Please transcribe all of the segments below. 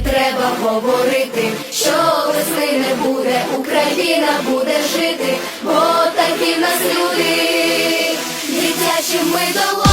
треба говорити, що весни не буде, Україна буде жити, бо такі нас люди, дитячі ми долоні.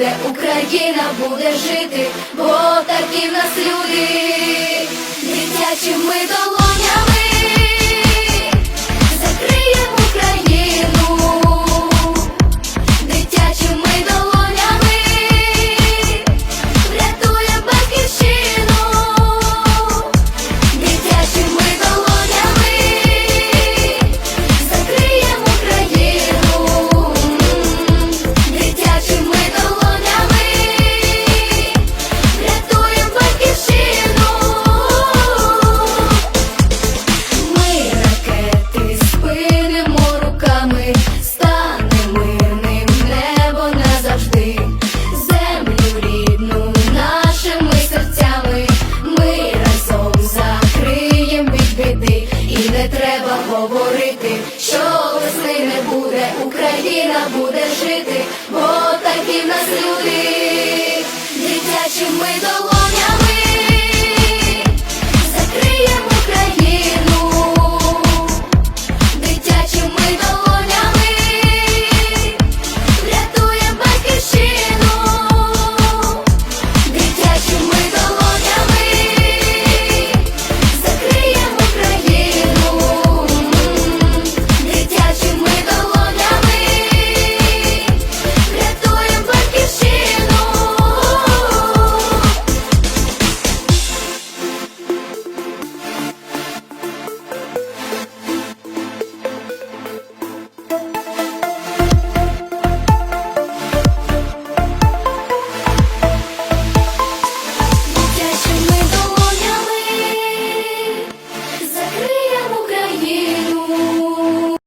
буде, Україна буде жити, бо такі в нас люди, дитячі ми долу. жити.